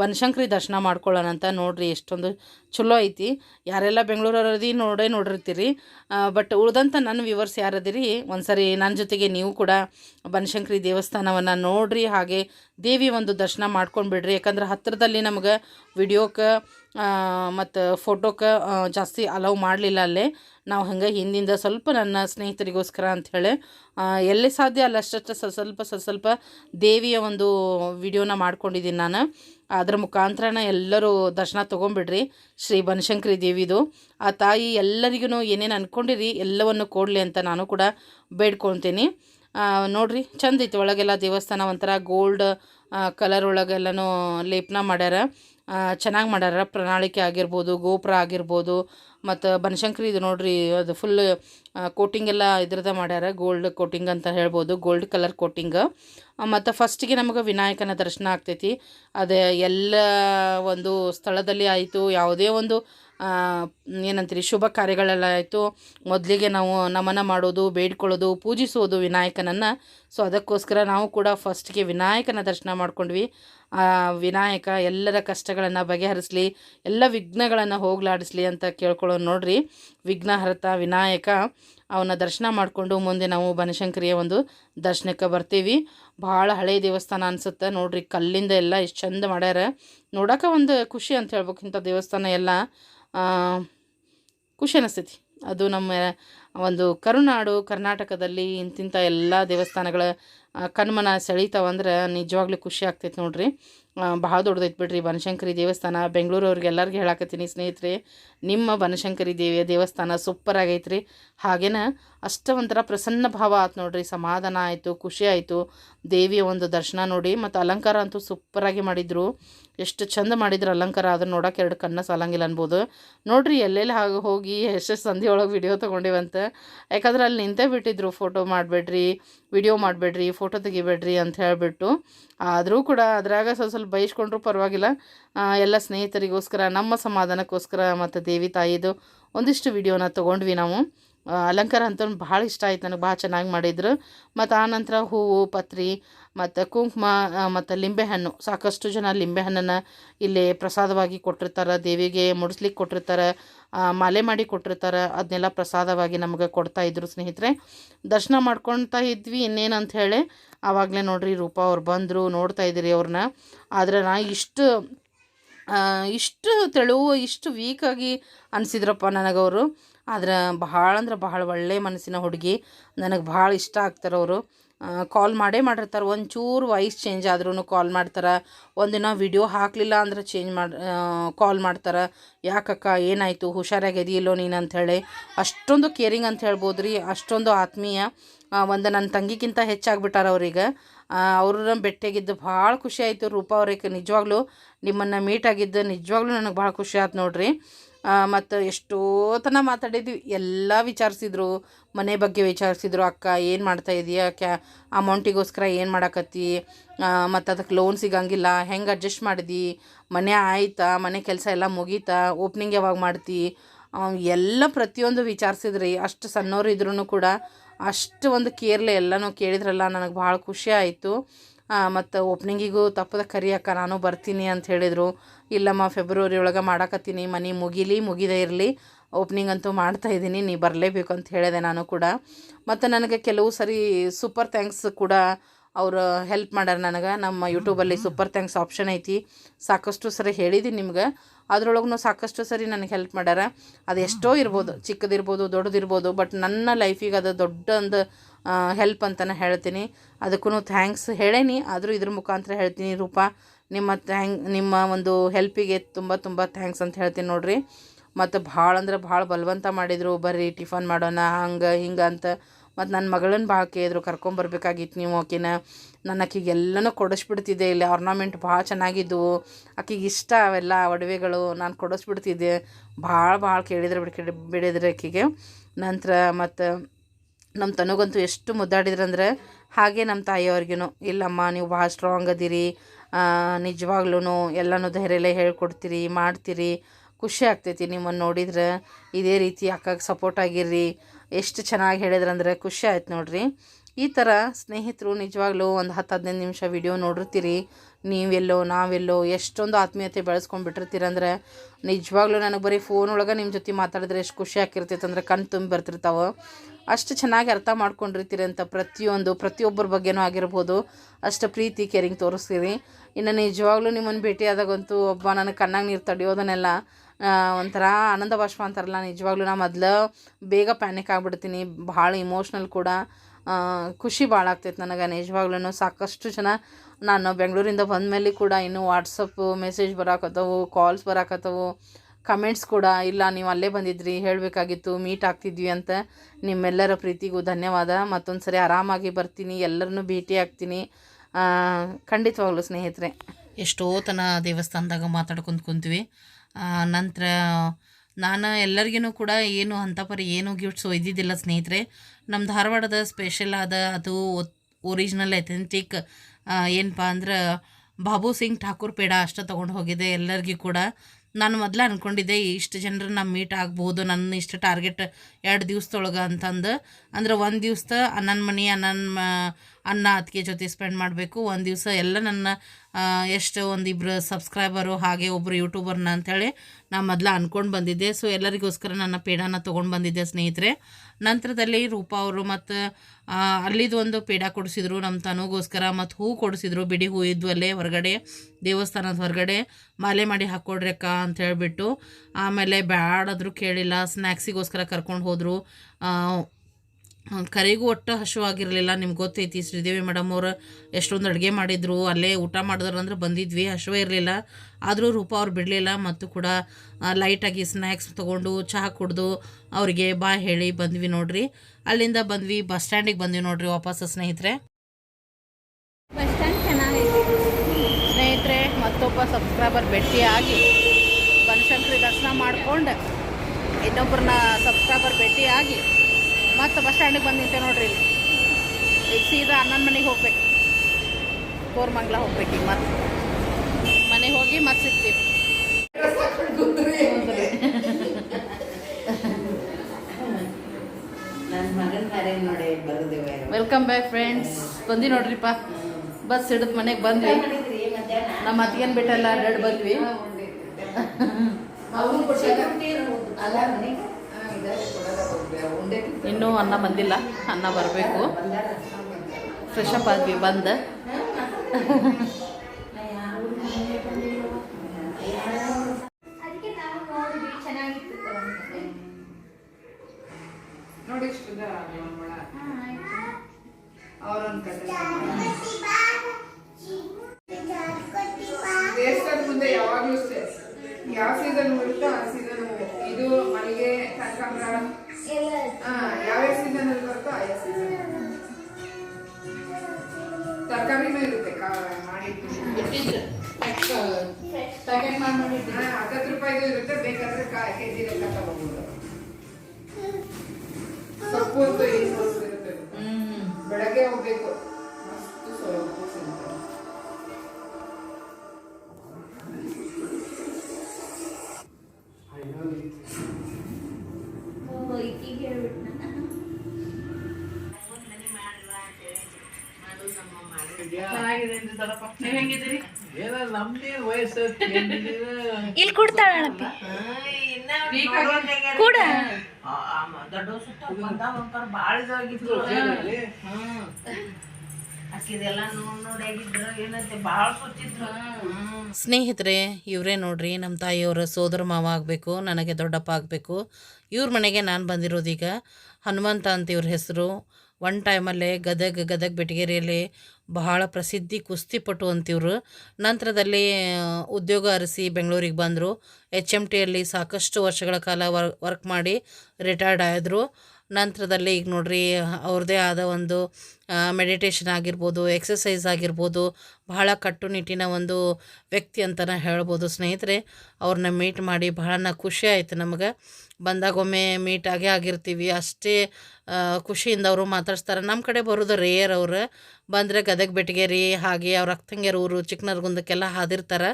ಬನಶಂಕರಿ ದರ್ಶನ ಮಾಡ್ಕೊಳ್ಳೋಣ ಅಂತ ನೋಡ್ರಿ, ಎಷ್ಟೊಂದು ಚಲೋ ಐತಿ. ಯಾರೆಲ್ಲ ಬೆಂಗಳೂರವ್ರದಿ ನೋಡೇ ನೋಡಿರ್ತೀರಿ. ಬಟ್ ಉಳ್ದಂಥ ನನ್ನ ವಿವರ್ಸ್ ಯಾರದಿರಿ, ಒಂದ್ಸರಿ ನನ್ನ ಜೊತೆಗೆ ನೀವು ಕೂಡ ಬನಶಂಕರಿ ದೇವಸ್ಥಾನವನ್ನು ನೋಡಿರಿ, ಹಾಗೆ ದೇವಿ ಒಂದು ದರ್ಶನ ಮಾಡ್ಕೊಂಡು ಬಿಡ್ರಿ. ಯಾಕಂದ್ರೆ ಹತ್ತಿರದಲ್ಲಿ ನಮ್ಗೆ ವಿಡಿಯೋಕ್ಕೆ ಮತ್ತು ಫೋಟೋಕ್ಕೆ ಜಾಸ್ತಿ ಅಲೌ ಮಾಡಲಿಲ್ಲ ಅಲ್ಲೇ. ನಾವು ಹಂಗೆ ಹಿಂದಿಂದ ಸ್ವಲ್ಪ ನನ್ನ ಸ್ನೇಹಿತರಿಗೋಸ್ಕರ ಅಂಥೇಳಿ ಎಲ್ಲಿ ಸಾಧ್ಯ ಅಲ್ಲಷ್ಟಷ್ಟು ಸ, ಸ್ವಲ್ಪ ಸ್ವಲ್ಪ ದೇವಿಯ ಒಂದು ವಿಡಿಯೋನ ಮಾಡ್ಕೊಂಡಿದ್ದೀನಿ ನಾನು. ಅದರ ಮುಖಾಂತರನ ಎಲ್ಲರೂ ದರ್ಶನ ತೊಗೊಂಬಿಡ್ರಿ. ಶ್ರೀ ಬನಶಂಕರಿ ದೇವಿದು. ಆ ತಾಯಿ ಎಲ್ಲರಿಗೂ ಏನೇನು ಅಂದ್ಕೊಂಡಿರಿ ಎಲ್ಲವನ್ನು ಕೊಡಲಿ ಅಂತ ನಾನು ಕೂಡ ಬೇಡ್ಕೊಳ್ತೀನಿ. ನೋಡಿರಿ ನೋಡ್ರಿ ಚಂದ ಇತ್ತು ಒಳಗೆಲ್ಲ ದೇವಸ್ಥಾನ ಒಂಥರ ಗೋಲ್ಡ್ ಕಲರ್ ಒಳಗೆಲ್ಲನೂ ಲೇಪನ ಮಾಡ್ಯಾರ. ಚೆನ್ನಾಗಿ ಮಾಡ್ಯಾರ. ಪ್ರಣಾಳಿಕೆ ಆಗಿರ್ಬೋದು, ಗೋಪುರ ಆಗಿರ್ಬೋದು, ಮತ್ತು ಬನಶಂಕರಿ ಇದು ನೋಡಿರಿ, ಅದು ಫುಲ್ ಕೋಟಿಂಗ್ ಎಲ್ಲ ಇದ್ರದ ಮಾಡ್ಯಾರ. ಗೋಲ್ಡ್ ಕೋಟಿಂಗ್ ಅಂತ ಹೇಳ್ಬೋದು ಗೋಲ್ಡ್ ಕಲರ್ ಕೋಟಿಂಗ್ ಮತ್ತು ಫಸ್ಟಿಗೆ ನಮಗೆ ವಿನಾಯಕನ ದರ್ಶನ ಆಗ್ತೈತಿ. ಅದೇ ಎಲ್ಲ ಒಂದು ಸ್ಥಳದಲ್ಲಿ ಆಯಿತು. ಯಾವುದೇ ಒಂದು ಏನಂತೀರಿ, ಶುಭ ಕಾರ್ಯಗಳೆಲ್ಲ ಆಯಿತು. ಮೊದಲಿಗೆ ನಾವು ನಮನ ಮಾಡೋದು, ಬೇಡ್ಕೊಳ್ಳೋದು, ಪೂಜಿಸೋದು ವಿನಾಯಕನನ್ನು. ಸೊ ಅದಕ್ಕೋಸ್ಕರ ನಾವು ಕೂಡ ಫಸ್ಟಿಗೆ ವಿನಾಯಕನ ದರ್ಶನ ಮಾಡ್ಕೊಂಡ್ವಿ. ವಿನಾಯಕ ಎಲ್ಲರ ಕಷ್ಟಗಳನ್ನು ಬಗೆಹರಿಸಲಿ ಎಲ್ಲ ವಿಘ್ನಗಳನ್ನು ಹೋಗ್ಲಾಡಿಸ್ಲಿ ಅಂತ ಕೇಳ್ಕೊಳ್ಳೋ ನೋಡ್ರಿ. ವಿಘ್ನಹರ್ತ ವಿನಾಯಕ ಅವನ ದರ್ಶನ ಮಾಡಿಕೊಂಡು ಮುಂದೆ ನಾವು ಬನಶಂಕರಿಯ ಒಂದು ದರ್ಶನಕ್ಕೆ ಬರ್ತೀವಿ. ಭಾಳ ಹಳೆಯ ದೇವಸ್ಥಾನ ಅನಿಸುತ್ತೆ. ನೋಡ್ರಿ ಕಲ್ಲಿಂದ ಎಲ್ಲ ಇಷ್ಟು ಚಂದ ಮಾಡ್ಯಾರ. ನೋಡೋಕೆ ಒಂದು ಖುಷಿ ಅಂತ ಹೇಳ್ಬೇಕು ಇಂಥ ದೇವಸ್ಥಾನ ಎಲ್ಲ. ಆ, ಖುಷಿ ಅನಿಸ್ತೈತಿ. ಅದು ನಮ್ಮ, ಒಂದು ಕರುನಾಡು, ಕರ್ನಾಟಕದಲ್ಲಿ ಇಂತಿಂಥ ಎಲ್ಲ ದೇವಸ್ಥಾನಗಳ ಕಣ್ಮನ ಸೆಳೀತಾವಂದ್ರೆ ನಿಜವಾಗ್ಲೂ ಖುಷಿ ಆಗ್ತೈತೆ ನೋಡ್ರಿ. ಭಾಳ ದೊಡ್ಡದೈತೆ ಬಿಡ್ರಿ ಬನಶಂಕರಿ ದೇವಸ್ಥಾನ. ಬೆಂಗಳೂರವ್ರಿಗೆ ಎಲ್ಲರಿಗೂ ಹೇಳಾಕತ್ತೀನಿ ಸ್ನೇಹಿತರೆ, ನಿಮ್ಮ ಬನಶಂಕರಿ ದೇವಿಯ ದೇವಸ್ಥಾನ ಸೂಪರ್ ಆಗೈತ್ರಿ. ಹಾಗೇನ ಅಷ್ಟ ಒಂಥರ ಪ್ರಸನ್ನ ಭಾವ ಆಯ್ತು ನೋಡ್ರಿ. ಸಮಾಧಾನ ಆಯಿತು, ಖುಷಿ ಆಯಿತು. ದೇವಿಯ ಒಂದು ದರ್ಶನ ನೋಡಿ ಮತ್ತು ಅಲಂಕಾರ ಅಂತೂ ಸೂಪರಾಗಿ ಮಾಡಿದ್ರು. ಎಷ್ಟು ಚಂದ ಮಾಡಿದ್ರು ಅಲಂಕಾರ ಅದನ್ನ ನೋಡೋಕೆ ಎರಡು ಕಣ್ಣ ಸಾಲಂಗಿಲ್ಲ ಅನ್ಬೋದು. ನೋಡ್ರಿ ಎಲ್ಲೆಲ್ಲಿ ಹಾಗೆ ಹೋಗಿ ಎಷ್ಟು ಸಂಧಿ ಒಳಗೆ ವಿಡಿಯೋ ತೊಗೊಂಡಿವಂತ. ಯಾಕಂದ್ರೆ ಅಲ್ಲಿ ನಿಂತೇ ಬಿಟ್ಟಿದ್ರು ಫೋಟೋ ಮಾಡಬೇಡ್ರಿ ವಿಡಿಯೋ ಮಾಡಬೇಡ್ರಿ ಫೋಟೋ ತೆಗಿಬೇಡ್ರಿ ಅಂತ ಹೇಳಿಬಿಟ್ಟು. ಆದರೂ ಕೂಡ ಅದ್ರಾಗ ಸ್ವಲ್ಪ ಸ್ವಲ್ಪ ಬೈಸ್ಕೊಂಡ್ರು ಪರವಾಗಿಲ್ಲ. ಎಲ್ಲ ಸ್ನೇಹಿತರಿಗೋಸ್ಕರ, ನಮ್ಮ ಸಮಾಧಾನಕ್ಕೋಸ್ಕರ ಮತ್ತು ದೇವಿ ತಾಯಿದು ಒಂದಿಷ್ಟು ವಿಡಿಯೋನ ತೊಗೊಂಡ್ವಿ ನಾವು. ಅಲಂಕಾರ ಅಂತ ಭಾಳ ಇಷ್ಟ ಆಯ್ತು ನನಗೆ, ಭಾಳ ಚೆನ್ನಾಗಿ ಮಾಡಿದ್ರು. ಮತ್ತು ಆನಂತರ ಹೂವು, ಪತ್ರಿ, ಮತ್ತು ಕುಂಕುಮ ಮತ್ತು ಲಿಂಬೆಹಣ್ಣು ಸಾಕಷ್ಟು ಜನ ಲಿಂಬೆಹಣ್ಣನ್ನು ಇಲ್ಲಿ ಪ್ರಸಾದವಾಗಿ ಕೊಟ್ಟಿರ್ತಾರೆ, ದೇವಿಗೆ ಮುಡಿಸ್ಲಿಕ್ಕೆ ಕೊಟ್ಟಿರ್ತಾರೆ ಮಾಲೆ ಮಾಡಿ ಕೊಟ್ಟಿರ್ತಾರೆ ಅದನ್ನೆಲ್ಲ ಪ್ರಸಾದವಾಗಿ ನಮಗೆ ಕೊಡ್ತಾ ಇದ್ರು ಸ್ನೇಹಿತರೆ. ದರ್ಶನ ಮಾಡ್ಕೊಳ್ತಾ ಇದ್ವಿ ಇನ್ನೇನಂತ ಹೇಳಿ, ಆವಾಗಲೇ ನೋಡ್ರಿ ರೂಪಾ ಅವ್ರು ಬಂದರು, ನೋಡ್ತಾ ಇದ್ದೀರಿ ಅವ್ರನ್ನ ಆದರೆ ನಾ ಇಷ್ಟು ಇಷ್ಟು ತೆಳುವು, ಇಷ್ಟು ವೀಕಾಗಿ ಅನಿಸಿದ್ರಪ್ಪ ನನಗವರು ಆದ್ರೆ ಭಾಳ ಅಂದ್ರೆ ಭಾಳ ಒಳ್ಳೆ ಮನಸ್ಸಿನ ಹುಡುಗಿ. ನನಗೆ ಭಾಳ ಇಷ್ಟ ಆಗ್ತಾರೆ ಅವರು. ಕಾಲ್ ಮಾಡೇ ಮಾಡಿರ್ತಾರೆ. ಒಂಚೂರು ವಾಯ್ಸ್ ಚೇಂಜ್ ಆದ್ರೂ ಕಾಲ್ ಮಾಡ್ತಾರೆ. ಒಂದಿನ ವಿಡಿಯೋ ಹಾಕಲಿಲ್ಲ ಅಂದ್ರೆ ಚೇಂಜ್ ಮಾಡಿ ಕಾಲ್ ಮಾಡ್ತಾರೆ. ಯಾಕಕ್ಕ, ಏನಾಯಿತು? ಹುಷಾರಾಗಿದೆಯಲ್ಲೋ ನೀನು ಅಂಥೇಳಿ ಅಷ್ಟೊಂದು ಕೇರಿಂಗ್ ಅಂತ ಹೇಳ್ಬೋದು ರೀ ಅಷ್ಟೊಂದು ಆತ್ಮೀಯ. ಒಂದು ನನ್ನ ತಂಗಿಗಿಂತ ಹೆಚ್ಚಾಗ್ಬಿಟ್ಟಾರ ಅವ್ರಿಗೆ. ಅವ್ರನ್ನ ಭೇಟಿಯಾಗಿದ್ದು ಭಾಳ ಖುಷಿ ಆಯಿತು ರೂಪಾ ಅವ್ರಿಗೆ. ನಿಜವಾಗ್ಲೂ ನಿಮ್ಮನ್ನು ಮೀಟ್ ಆಗಿದ್ದು ನಿಜವಾಗ್ಲೂ ನನಗೆ ಭಾಳ ಖುಷಿ ಆಯ್ತು ನೋಡ್ರಿ. ಮತ್ತು ಎಷ್ಟೋ ತನ ಮಾತಾಡಿದ್ವಿ. ಎಲ್ಲ ವಿಚಾರಿಸಿದ್ರು, ಮನೆ ಬಗ್ಗೆ ವಿಚಾರಿಸಿದ್ರು, ಅಕ್ಕ ಏನು ಮಾಡ್ತಾ ಇದೆಯಾ, ಕ್ಯಾ, ಅಮೌಂಟಿಗೋಸ್ಕರ ಏನು ಮಾಡಾಕತ್ತಿ ಮತ್ತು ಅದಕ್ಕೆ ಲೋನ್ ಸಿಗಂಗಿಲ್ಲ, ಹೆಂಗೆ ಅಡ್ಜಸ್ಟ್ ಮಾಡಿದಿ, ಮನೆ ಆಯ್ತಾ, ಮನೆ ಕೆಲಸ ಎಲ್ಲ ಮುಗೀತಾ ಓಪ್ನಿಂಗ್ ಯಾವಾಗ ಮಾಡ್ತಿ ಎಲ್ಲ ಪ್ರತಿಯೊಂದು ವಿಚಾರಿಸಿದ್ರಿ. ಅಷ್ಟು ಸಣ್ಣವ್ರು ಇದ್ರೂ ಕೂಡ ಅಷ್ಟು ಒಂದು ಕೇರ್ಲೆ ಎಲ್ಲನೂ ಕೇಳಿದ್ರಲ್ಲ, ನನಗೆ ಭಾಳ ಖುಷಿ ಆಯಿತು. ಮತ್ತು ಓಪ್ನಿಂಗಿಗೂ ತಪ್ಪದ ಕರಿಯಕ್ಕ ನಾನು ಬರ್ತೀನಿ ಅಂತ ಹೇಳಿದರು. ಇಲ್ಲಮ್ಮ ಫೆಬ್ರವರಿ ಒಳಗೆ ಮಾಡಾಕತ್ತೀನಿ, ಮನೆ ಮುಗಿಲಿ, ಮುಗಿದೇ ಇರಲಿ. ಓಪ್ನಿಂಗ್ ಅಂತೂ ಮಾಡ್ತಾ ಇದ್ದೀನಿ, ನೀ ಬರಲೇಬೇಕು ಅಂತ ಹೇಳಿದೆ ನಾನು ಕೂಡ. ಮತ್ತು ನನಗೆ ಕೆಲವು ಸರಿ ಸೂಪರ್ ಥ್ಯಾಂಕ್ಸ್ ಕೂಡ ಅವರು ಹೆಲ್ಪ್ ಮಾಡ್ಯಾರ ನನಗೆ. ನಮ್ಮ ಯೂಟ್ಯೂಬಲ್ಲಿ ಸೂಪರ್ ಥ್ಯಾಂಕ್ಸ್ ಆಪ್ಷನ್ ಐತಿ. ಸಾಕಷ್ಟು ಸರಿ ಹೇಳಿದ್ದೀನಿ ನಿಮ್ಗೆ. ಅದ್ರೊಳಗೂ ಸಾಕಷ್ಟು ಸರಿ ನನಗೆ ಹೆಲ್ಪ್ ಮಾಡ್ಯಾರ. ಅದು ಎಷ್ಟೋ ಇರ್ಬೋದು. ಚಿಕ್ಕದಿರ್ಬೋದು, ದೊಡ್ಡದಿರ್ಬೋದು ಬಟ್ ನನ್ನ ಲೈಫಿಗೆ ಅದು ದೊಡ್ಡ ಒಂದು ಹೆಲ್ಪ್ ಅಂತಲೇ ಹೇಳ್ತೀನಿ. ಅದಕ್ಕೂ ಥ್ಯಾಂಕ್ಸ್ ಹೇಳೇನಿ. ಆದರೂ ಇದ್ರ ಮುಖಾಂತರ ಹೇಳ್ತೀನಿ ರೂಪಾ. ನಿಮ್ಮ ಥ್ಯಾಂಕ್ ನಿಮ್ಮ ಒಂದು ಹೆಲ್ಪಿಗೆ ತುಂಬ ತುಂಬ ಥ್ಯಾಂಕ್ಸ್ ಅಂತ ಹೇಳ್ತೀನಿ ನೋಡಿರಿ. ಮತ್ತು ಭಾಳ ಅಂದ್ರೆ ಭಾಳ ಬಲವಂತ ಮಾಡಿದರು. ಬರ್ರಿ ಟಿಫನ್ ಮಾಡೋಣ, ಹಂಗೆ, ಹಿಂಗೆ ಅಂತ. ಮತ್ತು ನನ್ನ ಮಗಳನ್ನ ಭಾಳ ಕೇಳಿದ್ರು ಕರ್ಕೊಂಬರ್ಬೇಕಾಗಿತ್ತು ನೀವು ಆಕಿನ. ನನ್ನ ಆಕಿಗೆ ಎಲ್ಲನೂ ಕೊಡಿಸ್ಬಿಡ್ತಿದ್ದೆ, ಇಲ್ಲಿ ಆರ್ನಮೆಂಟ್ ಭಾಳ ಚೆನ್ನಾಗಿದ್ದವು ಆಕಿಗೆ ಇಷ್ಟ ಅವೆಲ್ಲ ಒಡವೆಗಳು, ನಾನು ಕೊಡಿಸ್ಬಿಡ್ತಿದ್ದೆ. ಭಾಳ ಭಾಳ ಕೇಳಿದ್ರೆ ಬಿಡ್ ಬಿಡಿದ್ರೆ ಆಕಿಗೆ. ನಂತರ ಮತ್ತು ನಮ್ಮ ತನಗಂತೂ ಎಷ್ಟು ಮುದ್ದಾಡಿದ್ರಂದ್ರೆ ಹಾಗೆ ನಮ್ಮ ತಾಯಿಯವ್ರಿಗೂ ಇಲ್ಲಮ್ಮ ನೀವು ಭಾಳ ಸ್ಟ್ರಾಂಗ್ ಅದೀರಿ ನಿಜವಾಗ್ಲೂ ಎಲ್ಲನೂ ಧೈರ್ಯಲ್ಲೇ ಹೇಳ್ಕೊಡ್ತೀರಿ, ಮಾಡ್ತೀರಿ, ಖುಷಿ ಆಗ್ತೈತಿ ನಿಮ್ಮನ್ನು ನೋಡಿದ್ರೆ. ಇದೇ ರೀತಿ ಅಕ್ಕಗೆ ಸಪೋರ್ಟ್ ಆಗಿರ್ರಿ. ಎಷ್ಟು ಚೆನ್ನಾಗಿ ಹೇಳಿದ್ರಂದ್ರೆ ಖುಷಿ ಆಯ್ತು ನೋಡ್ರಿ. ಈ ಥರ ಸ್ನೇಹಿತರು ನಿಜವಾಗ್ಲೂ ಒಂದು ಹತ್ತು ಹದಿನೈದು ನಿಮಿಷ ವಿಡಿಯೋ ನೋಡಿರ್ತೀರಿ. ನೀವೆಲ್ಲೋ, ನಾವೆಲ್ಲೋ ಎಷ್ಟೊಂದು ಆತ್ಮೀಯತೆ ಬೆಳೆಸ್ಕೊಂಡ್ಬಿಟ್ಟಿರ್ತೀರಂದ್ರೆ ನಿಜವಾಗ್ಲೂ ನನಗೆ ಬರೀ ಫೋನ್ ಒಳಗೆ ನಿಮ್ಮ ಜೊತೆ ಮಾತಾಡಿದ್ರೆ ಎಷ್ಟು ಖುಷಿ ಆಗಿರ್ತೈತೆ ಅಂದ್ರೆ ಕಣ್ಣು ತುಂಬಿ ಬರ್ತಿರ್ತಾವೆ. ಅಷ್ಟು ಚೆನ್ನಾಗಿ ಅರ್ಥ ಮಾಡ್ಕೊಂಡಿರ್ತೀರಿ ಅಂತ ಪ್ರತಿಯೊಂದು, ಪ್ರತಿಯೊಬ್ಬರ ಬಗ್ಗೆನೂ ಆಗಿರ್ಬೋದು. ಅಷ್ಟು ಪ್ರೀತಿ ಕೇರಿಂಗ್ ತೋರಿಸ್ತೀರಿ. ಇನ್ನು ನಿಜವಾಗ್ಲೂ ನಿಮ್ಮನ್ನು ಭೇಟಿಯಾದಾಗಂತೂ ಒಬ್ಬ ನನಗೆ ಕಣ್ಣಾಗ ನೀರು ತಡೆಯೋದನ್ನೆಲ್ಲ ಒಂಥರ ಆನಂದ ಬಾಷ್ಪ ಅಂತಾರಲ್ಲ, ನಿಜವಾಗ್ಲೂ ನಾ ಮೊದಲು ಬೇಗ ಪ್ಯಾನಿಕ್ ಆಗಿಬಿಡ್ತೀನಿ, ಭಾಳ ಇಮೋಷ್ನಲ್ ಕೂಡ. ಖುಷಿ ಭಾಳ ಆಗ್ತೈತೆ ನನಗೆ ನಿಜವಾಗ್ಲೂ ಸಾಕಷ್ಟು ಜನ ನಾನು ಬೆಂಗಳೂರಿಂದ ಬಂದಮೇಲೆ ಕೂಡ ಇನ್ನೂ ವಾಟ್ಸಪ್ಪು ಮೆಸೇಜ್ ಬರಾಕತ್ತವು ಕಾಲ್ಸ್ ಬರಾಕತ್ತವು. ಕಮೆಂಟ್ಸ್ ಕೂಡ, ಇಲ್ಲ, ನೀವು ಅಲ್ಲೇ ಬಂದಿದ್ರಿ, ಹೇಳಬೇಕಾಗಿತ್ತು ಮೀಟ್ ಆಗ್ತಿದ್ವಿ ಅಂತ ನಿಮ್ಮೆಲ್ಲರ ಪ್ರೀತಿಗೂ ಧನ್ಯವಾದ. ಮತ್ತೊಂದು ಸರಿ ಆರಾಮಾಗಿ ಬರ್ತೀನಿ, ಎಲ್ಲರನ್ನೂ ಭೇಟಿ ಆಗ್ತೀನಿ. ಖಂಡಿತವಾಗ್ಲೂ ಸ್ನೇಹಿತರೆ. ಎಷ್ಟೋ ತನ ದೇವಸ್ಥಾನದಾಗ ಮಾತಾಡ್ಕೊಂತ ಕುಂತ್ವಿ. ನಂತರ ನಾನು ಎಲ್ಲರಿಗೂ ಕೂಡ ಏನು ಅಂಥ ಪರಿ ಏನು ಗಿಫ್ಟ್ಸ್ ಒಯ್ದಿದ್ದಿಲ್ಲ ಸ್ನೇಹಿತರೆ. ನಮ್ಮ ಧಾರವಾಡದ ಸ್ಪೆಷಲ್ ಆದ ಅದು ಒರಿಜಿನಲ್ ಅಥೆಂಟಿಕ್ ಏನಪ್ಪ ಅಂದ್ರೆ ಬಾಬು ಸಿಂಗ್ ಠಾಕೂರ್ ಪೇಡ ಅಷ್ಟೇ ತೊಗೊಂಡು ಹೋಗಿದ್ದೆ ಎಲ್ಲರಿಗೂ ಕೂಡ. ನಾನು ಮೊದಲು ಅಂದ್ಕೊಂಡಿದ್ದೆ ಇಷ್ಟು ನಾನು ಮೀಟ್ ಆಗ್ಬೋದು ನನ್ನ ಇಷ್ಟು ಟಾರ್ಗೆಟ್ ಎರಡು ದಿವ್ಸದೊಳಗೆ ಅಂತಂದು. ಅಂದ್ರೆ ಒಂದು ದಿವ್ಸ ಅನ್ನನ ಮನೆ ನನ್ನ ಅನ್ನ ಅತ್ತಿಗೆ ಜೊತೆ ಸ್ಪೆಂಡ್ ಮಾಡಬೇಕು. ಒಂದು ದಿವಸ ಎಲ್ಲ ನನ್ನ ಎಷ್ಟು ಒಂದಿಬ್ರು ಸಬ್ಸ್ಕ್ರೈಬರು ಹಾಗೆ ಒಬ್ಬರು ಯೂಟ್ಯೂಬರ್ನ ಅಂಥೇಳಿ ನಾನು ಮೊದಲು ಅಂದ್ಕೊಂಡು ಬಂದಿದ್ದೆ. ಸೊ ಎಲ್ಲರಿಗೋಸ್ಕರ ನನ್ನ ಪೇಡಾನ ತೊಗೊಂಡು ಬಂದಿದ್ದೆ ಸ್ನೇಹಿತರೆ. ನಂತರದಲ್ಲಿ ರೂಪಾ ಅವರು ಮತ್ತು ಅಲ್ಲಿದು ಒಂದು ಪೇಡ ಕೊಡಿಸಿದ್ರು ನಮ್ಮ ತನಗೋಸ್ಕರ ಮತ್ತು ಹೂ ಕೊಡಿಸಿದ್ರು, ಬಿಡಿ ಹೂ ಅಲ್ಲೇ ಹೊರಗಡೆ, ದೇವಸ್ಥಾನದ ಹೊರಗಡೆ, ಮಾಲೆ ಮಾಡಿ ಹಾಕ್ಕೊಡ್ರಿ ಅಕ್ಕ ಅಂತ ಹೇಳಿಬಿಟ್ಟು, ಆಮೇಲೆ ಬ್ಯಾಡಾದರೂ ಕೇಳಿಲ್ಲ ಸ್ನ್ಯಾಕ್ಸಿಗೋಸ್ಕರ ಕರ್ಕೊಂಡು ಹೋದರು ಕರೆಗೂ ಒಟ್ಟು ಹಸುವಾಗಿರಲಿಲ್ಲ ನಿಮ್ಗೆ ಗೊತ್ತೈತಿ, ಶ್ರೀದೇವಿ ಮೇಡಮ್ ಅವರು ಎಷ್ಟೊಂದು ಅಡುಗೆ ಮಾಡಿದ್ರು, ಅಲ್ಲೇ ಊಟ ಮಾಡಿದ್ರು ಅಂದ್ರೆ ಬಂದಿದ್ವಿ ಹಸುವೇ ಇರಲಿಲ್ಲ. ಆದರೂ ರೂಪ ಅವ್ರು ಬಿಡಲಿಲ್ಲ, ಮತ್ತು ಕೂಡ ಲೈಟಾಗಿ ಸ್ನ್ಯಾಕ್ಸ್ ತೊಗೊಂಡು ಚಹಾ ಕುಡ್ದು ಅವರಿಗೆ ಬಾ ಹೇಳಿ ಬಂದ್ವಿ ನೋಡ್ರಿ. ಅಲ್ಲಿಂದ ಬಂದ್ವಿ, ಬಸ್ ಸ್ಟ್ಯಾಂಡಿಗೆ ಬಂದ್ವಿ ನೋಡ್ರಿ ವಾಪಸ್ ಸ್ನೇಹಿತರೆ. ಬಸ್ ಸ್ಟ್ಯಾಂಡ್ ಸ್ನೇಹಿತರೆ, ಮತ್ತೊಬ್ಬ ಸಬ್ಸ್ಕ್ರೈಬರ್ ಭೇಟಿಯಾಗಿ ಬನಶಂಕರಿ ದರ್ಶನ ಮಾಡಿಕೊಂಡು ಇನ್ನೊಬ್ಬರನ್ನ ಸಬ್ಸ್ಕ್ರೈಬರ್ ಭೇಟಿಯಾಗಿ ಮತ್ತೆ ಬಸ್ ಸ್ಟ್ಯಾಂಡಿಗೆ ಬಂದು ನಿಂತೆ ನೋಡ್ರಿ ಇಲ್ಲಿ. ಈಗ ಸೀದಾ ಅಣ್ಣನ ಮನೆಗೆ ಹೋಗ್ಬೇಕು. ಕೋರ್ಮಂಗ್ಲ ಹೋಗ್ಬೇಕು ಈಗ ಮತ್ತೆ. ಮನೆಗೆ ಹೋಗಿ ಮತ್ತೆ ಸಿಗ್ತೀವಿ. ವೆಲ್ಕಮ್ ಬ್ಯಾಕ್ ಫ್ರೆಂಡ್ಸ್ ಬಂದಿ ನೋಡ್ರಿಪ್ಪ. ಬಸ್ ಹಿಡಿದು ಮನೆಗೆ ಬಂದ್ವಿ. ನಮ್ಮ ಅತ್ತಿಗೆನ್ ಬಿಟ್ಟಲ್ಲ ಅಡ್ಡಾಡ್ ಬಂದ್ವಿ. ಇನ್ನೂ ಅನ್ನ ಬಂದಿಲ್ಲ. ಅನ್ನ ಬರಬೇಕು. ಫ್ರೆಶ್ ಅಪ್ ಬಂದು. ದೇವಸ್ಥಾನದ ಮುಂದೆ ಯಾವಾಗ್ಲೂ ಯಾವ ಸೀಸನ್ ಬರುತ್ತೋ ಆ ಇಲ್ಲಿ ಕೊಡ್ತಾಳಪ್ಪ ಕೂಡ. ಸ್ನೇಹಿತರೆ ಇವರೇ ನೋಡ್ರಿ ನಮ್ಮ ತಾಯಿಯವರ ಸೋದರ ಮಾವ ಆಗಬೇಕು ನನಗೆ ದೊಡ್ಡಪ್ಪ ಆಗಬೇಕು. ಇವ್ರ ಮನೆಗೆ ನಾನು ಬಂದಿರೋದೀಗ ಹನುಮಂತ ಅಂತ ಇವ್ರ ಹೆಸರು. ಒನ್ ಟೈಮಲ್ಲೇ ಗದಗ ಗದಗ ಬೆಟಗೇರಿಯಲ್ಲಿ ಬಹಳ ಪ್ರಸಿದ್ಧಿ ಕುಸ್ತಿಪಟು ಅಂತಿವರು. ನಂತರದಲ್ಲಿ ಉದ್ಯೋಗ ಅರಸಿ ಬೆಂಗಳೂರಿಗೆ ಬಂದರು. ಎಚ್ ಎಂ ಟಿಯಲ್ಲಿ ಸಾಕಷ್ಟು ವರ್ಷಗಳ ಕಾಲ ವರ್ ವರ್ಕ್ ಮಾಡಿ ರಿಟೈರ್ಡ್ ಆದರು. ನಂತರದಲ್ಲಿ ಈಗ ನೋಡ್ರಿ, ಅವ್ರದ್ದೇ ಆದ ಒಂದು ಮೆಡಿಟೇಷನ್ ಆಗಿರ್ಬೋದು ಎಕ್ಸಸೈಸ್ ಆಗಿರ್ಬೋದು, ಬಹಳ ಕಟ್ಟುನಿಟ್ಟಿನ ಒಂದು ವ್ಯಕ್ತಿ ಅಂತಲೇ ಹೇಳ್ಬೋದು ಸ್ನೇಹಿತರೆ. ಅವ್ರನ್ನ ಮೀಟ್ ಮಾಡಿ ಬಹಳ ಖುಷಿ ಆಯಿತು ನಮಗೆ. ಬಂದಾಗೊಮ್ಮೆ ಮೀಟ್ ಆಗೇ ಆಗಿರ್ತೀವಿ. ಅಷ್ಟೇ ಖುಷಿಯಿಂದ ಅವರು ಮಾತಾಡ್ಸ್ತಾರೆ. ನಮ್ಮ ಕಡೆ ಬರೋದು ರೇಯರ್ ಅವರು. ಬಂದರೆ ಗದಗ ಬೆಟಗೇರಿ ಹಾಗೆ ಅವ್ರ ಅಕ್ಕಂಗ್ಯರ ಊರು ಚಿಕ್ಕನರ್ಗುಂದಕ್ಕೆಲ್ಲ ಹಾದಿರ್ತಾರೆ.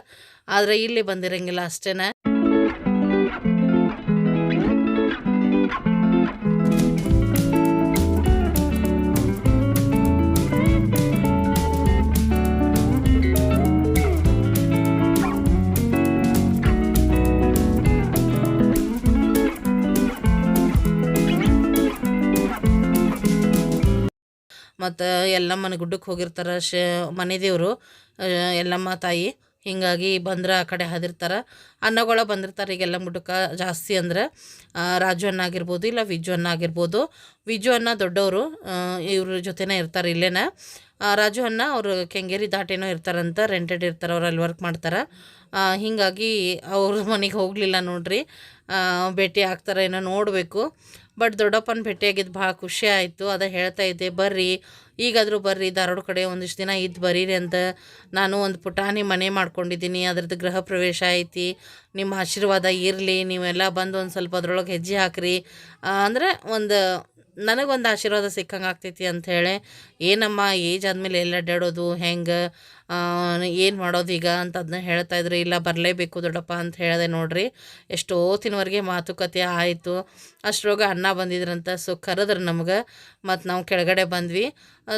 ಆದರೆ ಇಲ್ಲಿ ಬಂದಿರಂಗಿಲ್ಲ ಅಷ್ಟೇ ಮತ್ತು ಎಲ್ಲಮ್ಮನ ಗುಡ್ಡಕ್ಕೆ ಹೋಗಿರ್ತಾರೆ ಶ ಮನೆ ದೇವರು ಎಲ್ಲಮ್ಮ ತಾಯಿ, ಹೀಗಾಗಿ ಬಂದ್ರೆ ಆ ಕಡೆ ಹದಿರ್ತಾರೆ. ಅನ್ನಗಳ ಬಂದಿರ್ತಾರೆ ಈಗೆಲ್ಲ ಗುಡ್ಡಕ್ಕೆ ಜಾಸ್ತಿ ಅಂದ್ರೆ. ರಾಜು ಅನ್ನ ಆಗಿರ್ಬೋದು ಇಲ್ಲ ವಿಜು ಅನ್ನ ಆಗಿರ್ಬೋದು. ವಿಜು ಅನ್ನ ದೊಡ್ಡವರು ಇವ್ರ ಜೊತೆನೇ ಇರ್ತಾರೆ ಇಲ್ಲೇನ. ರಾಜು ಅನ್ನ ಅವರು ಕೆಂಗೇರಿ ದಾಟೇನೋ ಇರ್ತಾರಂತ ರೆಂಟೆಡ್ ಇರ್ತಾರೆ, ಅವ್ರು ಅಲ್ಲಿ ವರ್ಕ್ ಮಾಡ್ತಾರೆ. ಹೀಗಾಗಿ ಅವ್ರ ಮನೆಗೆ ಹೋಗಲಿಲ್ಲ ನೋಡ್ರಿ. ಭೇಟಿ ಆಗ್ತಾರೆ ಏನೋ ನೋಡಬೇಕು. ಬಟ್ ದೊಡ್ಡಪ್ಪನ ಭೇಟಿಯಾಗಿದ್ದು ಭಾಳ ಖುಷಿ ಆಯಿತು. ಅದ ಹೇಳ್ತಾ ಇದ್ದೆ, ಬರ್ರಿ, ಈಗಾದರೂ ಬರ್ರಿ, ಧಾರವಾಡ ಕಡೆ ಒಂದಿಷ್ಟು ದಿನ ಇದ್ದು ಬರೀರಿ ಅಂತ ನಾನು ಒಂದು ಪುಟಾಣಿ ಮನೆ ಮಾಡ್ಕೊಂಡಿದ್ದೀನಿ ಅದ್ರದ್ದು ಗೃಹ ಪ್ರವೇಶ ಐತಿ ನಿಮ್ಮ ಆಶೀರ್ವಾದ ಇರಲಿ, ನೀವೆಲ್ಲ ಬಂದು ಒಂದು ಸ್ವಲ್ಪ ಅದ್ರೊಳಗೆ ಹೆಜ್ಜೆ ಹಾಕ್ರಿ. ಅಂದರೆ ಒಂದು ನನಗೊಂದು ಆಶೀರ್ವಾದ ಸಿಕ್ಕಂಗೆ ಆಗ್ತೈತಿ ಅಂಥೇಳಿ ಏನಮ್ಮ ಏಜ್ ಆದಮೇಲೆ ಎಲ್ಲ ಅಡ್ಡಾಡೋದು, ಹೆಂಗೆ ಏನು ಮಾಡೋದು ಈಗ ಅಂತ ಅದನ್ನ ಹೇಳ್ತಾ ಇದ್ರು. ಇಲ್ಲ, ಬರಲೇಬೇಕು ದೊಡ್ಡಪ್ಪ ಅಂತ ಹೇಳಿದೆ ನೋಡ್ರಿ. ಎಷ್ಟೋ ಹೊತ್ತಿನವರೆಗೆ ಮಾತುಕತೆ ಆಯಿತು. ಅಷ್ಟರೊಳಗೆ ಅನ್ನ ಬಂದಿದ್ರಂತ ಸೊ ಕರೆದ್ರು ನಮ್ಗೆ. ಮತ್ತು ನಾವು ಕೆಳಗಡೆ ಬಂದ್ವಿ.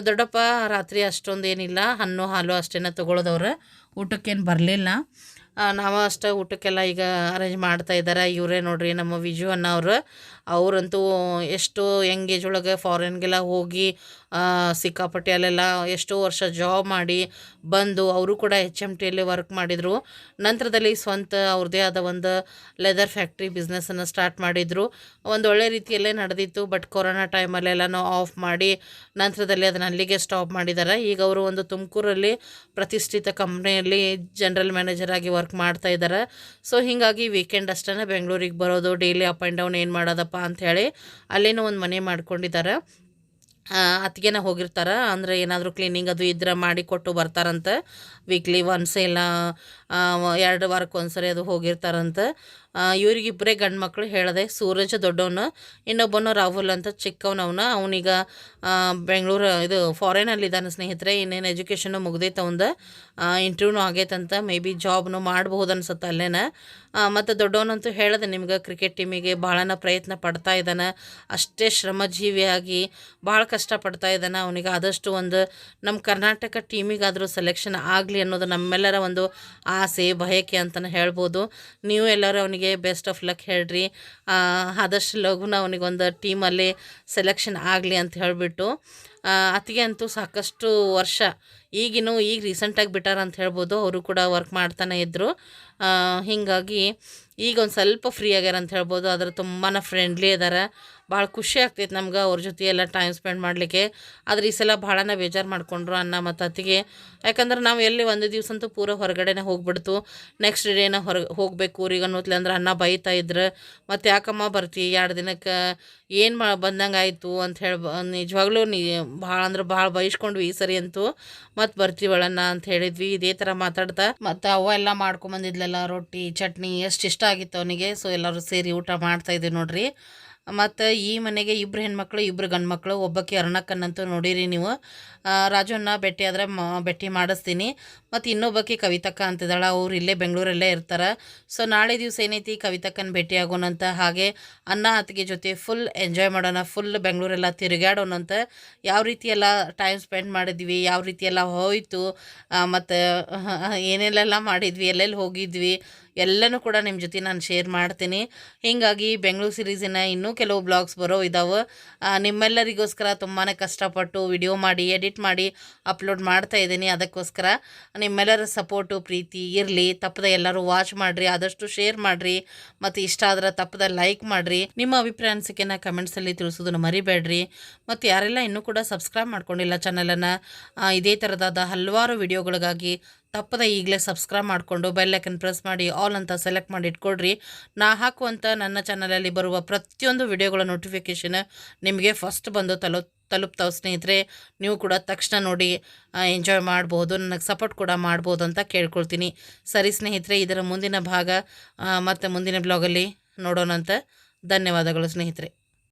ದೊಡ್ಡಪ್ಪ ರಾತ್ರಿ ಅಷ್ಟೊಂದು ಏನಿಲ್ಲ ಹಣ್ಣು ಹಾಲು ಅಷ್ಟೇನ ತೊಗೊಳೋದವ್ರು. ಊಟಕ್ಕೇನು ಬರಲಿಲ್ಲ. ನಾವು ಅಷ್ಟೇ ಊಟಕ್ಕೆಲ್ಲ ಈಗ ಅರೇಂಜ್ ಮಾಡ್ತಾ ಇದ್ದಾರೆ ಇವರೇ ನೋಡ್ರಿ ನಮ್ಮ ವಿಜು ಅನ್ನ ಅವರು ಅವರಂತೂ ಎಷ್ಟು ಯಂಗ್ ಏಜ್ ಒಳಗೆ ಫಾರಿನ್ಗೆಲ್ಲ ಹೋಗಿ ಸಿಕ್ಕಾಪಟ್ಟೆ ಅಲ್ಲೆಲ್ಲ ಎಷ್ಟೋ ವರ್ಷ ಜಾಬ್ ಮಾಡಿ ಬಂದು ಅವರು ಕೂಡ ಎಚ್ ಎಂ ಟಿಯಲ್ಲಿ ವರ್ಕ್ ಮಾಡಿದರು. ನಂತರದಲ್ಲಿ ಸ್ವಂತ ಅವ್ರದ್ದೇ ಆದ ಒಂದು ಲೆದರ್ ಫ್ಯಾಕ್ಟ್ರಿ ಬಿಸ್ನೆಸ್ಸನ್ನು ಸ್ಟಾರ್ಟ್ ಮಾಡಿದರು. ಒಂದು ಒಳ್ಳೆ ರೀತಿಯಲ್ಲೇ ನಡೆದಿತ್ತು ಬಟ್ ಕೊರೋನಾ ಟೈಮಲ್ಲೆಲ್ಲನೂ ಆಫ್ ಮಾಡಿ ನಂತರದಲ್ಲಿ ಅದನ್ನು ಅಲ್ಲಿಗೆ ಸ್ಟಾಪ್ ಮಾಡಿದ್ದಾರೆ ಈಗ ಅವರು ಒಂದು ತುಮಕೂರಲ್ಲಿ ಪ್ರತಿಷ್ಠಿತ ಕಂಪ್ನಿಯಲ್ಲಿ ಜನರಲ್ ಮ್ಯಾನೇಜರ್ ಆಗಿ ವರ್ಕ್ ಮಾಡ್ತಾ ಇದ್ದಾರೆ ಸೊ ಹೀಗಾಗಿ ವೀಕೆಂಡ್ ಅಷ್ಟೇ ಬೆಂಗಳೂರಿಗೆ ಬರೋದು ಡೈಲಿ ಅಪ್ ಆ್ಯಂಡ್ ಡೌನ್ ಏನು ಮಾಡೋದಪ್ಪ ಅಂಥೇಳಿ ಅಲ್ಲೇನೋ ಒಂದು ಮನೆ ಮಾಡ್ಕೊಂಡಿದ್ದಾರೆ ಅತ್ತಿಗೆನ ಹೋಗಿರ್ತಾರೆ. ಅಂದರೆ ಏನಾದರೂ ಕ್ಲೀನಿಂಗ್ ಅದು ಇದ್ರೆ ಮಾಡಿ ಕೊಟ್ಟು ಬರ್ತಾರಂತೆ. ವೀಕ್ಲಿ ಒನ್ಸ್ ಇಲ್ಲ ಎರಡು ವಾರಕ್ಕೆ ಒಂದ್ಸರಿ ಅದು ಹೋಗಿರ್ತಾರಂತೆ. ಇವರಿಗಿಬ್ಬರೇ ಗಂಡು ಮಕ್ಕಳು ಹೇಳಿದೆ ಸೂರಜ್ ದೊಡ್ಡವನು, ಇನ್ನೊಬ್ಬನು ರಾಹುಲ್ ಅಂತ ಚಿಕ್ಕವನವನ ಅವನೀಗ ಬೆಂಗಳೂರು, ಇದು ಫಾರಿನಲ್ಲಿದ್ದಾನೆ ಸ್ನೇಹಿತರೆ, ಇನ್ನೇನು ಎಜುಕೇಷನು ಮುಗ್ದೈತೆ ಅವಂದು. ಇಂಟರ್ವ್ಯೂನು ಆಗೈತಂತ ಮೇ ಬಿ ಜಾಬ್ನು ಮಾಡ್ಬೋದು ಅನ್ಸುತ್ತೆ ಅಲ್ಲೇನ. ಮತ್ತು ದೊಡ್ಡವನಂತೂ ಹೇಳಿದೆ ನಿಮ್ಗೆ ಕ್ರಿಕೆಟ್ ಟೀಮಿಗೆ ಭಾಳನ ಪ್ರಯತ್ನ ಪಡ್ತಾ ಇದ್ದಾನೆ. ಅಷ್ಟೇ ಶ್ರಮಜೀವಿಯಾಗಿ ಭಾಳ ಕಷ್ಟಪಡ್ತಾ ಇದ್ದಾನೆ. ಅವನಿಗೆ ಆದಷ್ಟು ಒಂದು ನಮ್ಮ ಕರ್ನಾಟಕ ಟೀಮಿಗಾದರೂ ಸೆಲೆಕ್ಷನ್ ಆಗಲಿ ಅನ್ನೋದು ನಮ್ಮೆಲ್ಲರ ಒಂದು ಆಸೆ, ಬಯಕೆ ಅಂತಲೇ ಹೇಳ್ಬೋದು. ನೀವು ಎಲ್ಲರೂ ಅವನಿಗೆ ಬೆಸ್ಟ್ ಆಫ್ ಲಕ್ ಹೇಳ್ರಿ. ಆದಷ್ಟು ಲಘುನ ಅವನಿಗೊಂದು ಟೀಮಲ್ಲಿ ಸೆಲೆಕ್ಷನ್ ಆಗಲಿ ಅಂತ ಹೇಳಿಬಿಟ್ಟು ಅತಿಗೆ ಅಂತೂ ಸಾಕಷ್ಟು ವರ್ಷ, ಈಗಿನೂ ಈಗ ರೀಸೆಂಟಾಗಿ ಬಿಟ್ಟಾರ ಅಂತ ಹೇಳ್ಬೋದು. ಅವರು ಕೂಡ ವರ್ಕ್ ಮಾಡ್ತಾನೆ ಇದ್ದರು ಹೀಗಾಗಿ ಈಗ ಒಂದು ಸ್ವಲ್ಪ ಫ್ರೀ ಆಗ್ಯಾರ ಅಂತ ಹೇಳ್ಬೋದು. ಆದರೆ ತುಂಬಾ ಫ್ರೆಂಡ್ಲಿ ಇದಾರೆ. ಭಾಳ ಖುಷಿ ಆಗ್ತೈತೆ ನಮ್ಗೆ ಅವ್ರ ಜೊತೆ ಎಲ್ಲ ಟೈಮ್ ಸ್ಪೆಂಡ್ ಮಾಡಲಿಕ್ಕೆ. ಆದ್ರೆ ಈ ಸಲ ಭಾಳನ ಬೇಜಾರು ಮಾಡ್ಕೊಂಡ್ರು ಅನ್ನ ಮತ್ತು ಅತ್ತಿಗೆ. ಯಾಕಂದ್ರೆ ನಾವು ಎಲ್ಲಿ ಒಂದು ದಿವಸ ಅಂತೂ ಪೂರ ಹೊರಗಡೆನೇ ಹೋಗ್ಬಿಡ್ತು. ನೆಕ್ಸ್ಟ್ ಡೇನ ಹೊರ ಹೋಗಬೇಕು ಊರಿಗೆ ಅನ್ನೋತ್ಲೆ ಅಂದ್ರೆ ಅನ್ನ ಬೈತಾ ಇದ್ರು. ಮತ್ತು ಯಾಕಮ್ಮ ಬರ್ತಿ ಎರಡು ದಿನಕ್ಕೆ? ಏನು ಮಾ ಬಂದಂಗೆ ಆಯಿತು ಅಂತ ಹೇಳಿ ನಿಜವಾಗ್ಲೂ ನೀ ಭಾಳ ಅಂದ್ರೆ ಭಾಳ ಬೈಸ್ಕೊಂಡ್ವಿ ಈ ಸರಿ ಅಂತೂ. ಮತ್ತು ಬರ್ತೀವಳನ್ನ ಅಂತ ಹೇಳಿದ್ವಿ. ಇದೇ ಥರ ಮಾತಾಡ್ತಾ ಮತ್ತು ಅವ ಎಲ್ಲ ಮಾಡ್ಕೊಂಬಂದಿದ್ಲಲ್ಲ ರೊಟ್ಟಿ, ಚಟ್ನಿ ಎಷ್ಟು ಇಷ್ಟ ಆಗಿತ್ತು ಅವನಿಗೆ. ಸೊ ಎಲ್ಲರೂ ಸೇರಿ ಊಟ ಮಾಡ್ತಾ ಇದ್ದೀವಿ ನೋಡ್ರಿ. ಮತ್ತು ಈ ಮನೆಗೆ ಇಬ್ಬರು ಹೆಣ್ಮಕ್ಳು ಇಬ್ಬರು ಗಂಡು ಮಕ್ಕಳು ಒಬ್ಬಕ್ಕೆ ಅರುಣಕ್ಕನ್ನಂತೂ ನೋಡಿರಿ ನೀವು. ರಾಜುವನ್ನ ಭೇಟಿ ಆದರೆ ಮ, ಭೇಟಿ ಮಾಡಿಸ್ತೀನಿ. ಮತ್ತು ಇನ್ನೊಬ್ಬಕ್ಕೆ ಕವಿತಕ್ಕ ಅಂತಿದ್ದಾಳೆ. ಅವ್ರು ಇಲ್ಲೇ ಬೆಂಗಳೂರಲ್ಲೇ ಇರ್ತಾರೆ. ಸೊ ನಾಳೆ ದಿವಸ ಏನೈತಿ? ಕವಿತಕ್ಕನ ಭೇಟಿ ಆಗೋಣಂತ ಹಾಗೆ ಅನ್ನ ಹತ್ತಿಗೆ ಜೊತೆ ಫುಲ್ ಎಂಜಾಯ್ ಮಾಡೋಣ ಫುಲ್ ಬೆಂಗಳೂರೆಲ್ಲ ತಿರುಗಾಡೋಣಂತ ಯಾವ ರೀತಿ ಎಲ್ಲ ಟೈಮ್ ಸ್ಪೆಂಡ್ ಮಾಡಿದ್ವಿ, ಯಾವ ರೀತಿ ಎಲ್ಲ ಹೋಯಿತು ಮತ್ತು ಏನೆಲ್ಲೆಲ್ಲ ಮಾಡಿದ್ವಿ, ಎಲ್ಲೆಲ್ಲಿ ಹೋಗಿದ್ವಿ ಎಲ್ಲನೂ ಕೂಡ ನಿಮ್ಮ ಜೊತೆ ನಾನು ಶೇರ್ ಮಾಡ್ತೀನಿ. ಹೀಗಾಗಿ ಬೆಂಗಳೂರು ಸಿರೀಸಿನ ಇನ್ನೂ ಕೆಲವು ಬ್ಲಾಗ್ಸ್ ಬರೋ ಇದ್ದಾವೆ ನಿಮ್ಮೆಲ್ಲರಿಗೋಸ್ಕರ ತುಂಬಾ ಕಷ್ಟಪಟ್ಟು ವಿಡಿಯೋ ಮಾಡಿ ಎಡಿಟ್ ಮಾಡಿ ಅಪ್ಲೋಡ್ ಮಾಡ್ತಾ ಇದ್ದೀನಿ. ಅದಕ್ಕೋಸ್ಕರ ನಿಮ್ಮೆಲ್ಲರ ಸಪೋರ್ಟು ಪ್ರೀತಿ ಇರಲಿ. ತಪ್ಪದೆ ಎಲ್ಲರೂ ವಾಚ್ ಮಾಡಿರಿ, ಆದಷ್ಟು ಶೇರ್ ಮಾಡಿರಿ. ಮತ್ತು ಇಷ್ಟ ಆದ್ರೆ ತಪ್ಪದ ಲೈಕ್ ಮಾಡಿರಿ. ನಿಮ್ಮ ಅಭಿಪ್ರಾಯ ಅನಿಸಿಕೆನ ಕಮೆಂಟ್ಸಲ್ಲಿ ತಿಳಿಸೋದನ್ನು ಮರಿಬೇಡ್ರಿ. ಮತ್ತು ಯಾರೆಲ್ಲ ಇನ್ನೂ ಕೂಡ ಸಬ್ಸ್ಕ್ರೈಬ್ ಮಾಡ್ಕೊಂಡಿಲ್ಲ ಚಾನಲನ್ನು ಇದೇ ಥರದಾದ ಹಲವಾರು ವಿಡಿಯೋಗಳಿಗಾಗಿ ತಪ್ಪದ ಈಗಲೇ ಸಬ್ಸ್ಕ್ರೈಬ್ ಮಾಡಿಕೊಂಡು ಬೆಲ್ಲೈಕನ್ ಪ್ರೆಸ್ ಮಾಡಿ ಆಲ್ ಅಂತ ಸೆಲೆಕ್ಟ್ ಮಾಡಿ ಇಟ್ಕೊಳ್ರಿ ನಾ ಹಾಕುವಂಥ ನನ್ನ ಚಾನಲಲ್ಲಿ ಬರುವ ಪ್ರತಿಯೊಂದು ವಿಡಿಯೋಗಳ ನೋಟಿಫಿಕೇಷನ್ ನಿಮಗೆ ಫಸ್ಟ್ ಬಂದು ತಲುಪ್ ತಲುಪ್ತಾವೆ ಸ್ನೇಹಿತರೆ. ನೀವು ಕೂಡ ತಕ್ಷಣ ನೋಡಿ ಎಂಜಾಯ್ ಮಾಡ್ಬೋದು, ನನಗೆ ಸಪೋರ್ಟ್ ಕೂಡ ಮಾಡ್ಬೋದು ಅಂತ ಕೇಳ್ಕೊಳ್ತೀನಿ. ಸರಿ ಸ್ನೇಹಿತರೆ, ಇದರ ಮುಂದಿನ ಭಾಗ ಮತ್ತು ಮುಂದಿನ ಬ್ಲಾಗಲ್ಲಿ ನೋಡೋಣಂತ ಧನ್ಯವಾದಗಳು ಸ್ನೇಹಿತರೆ.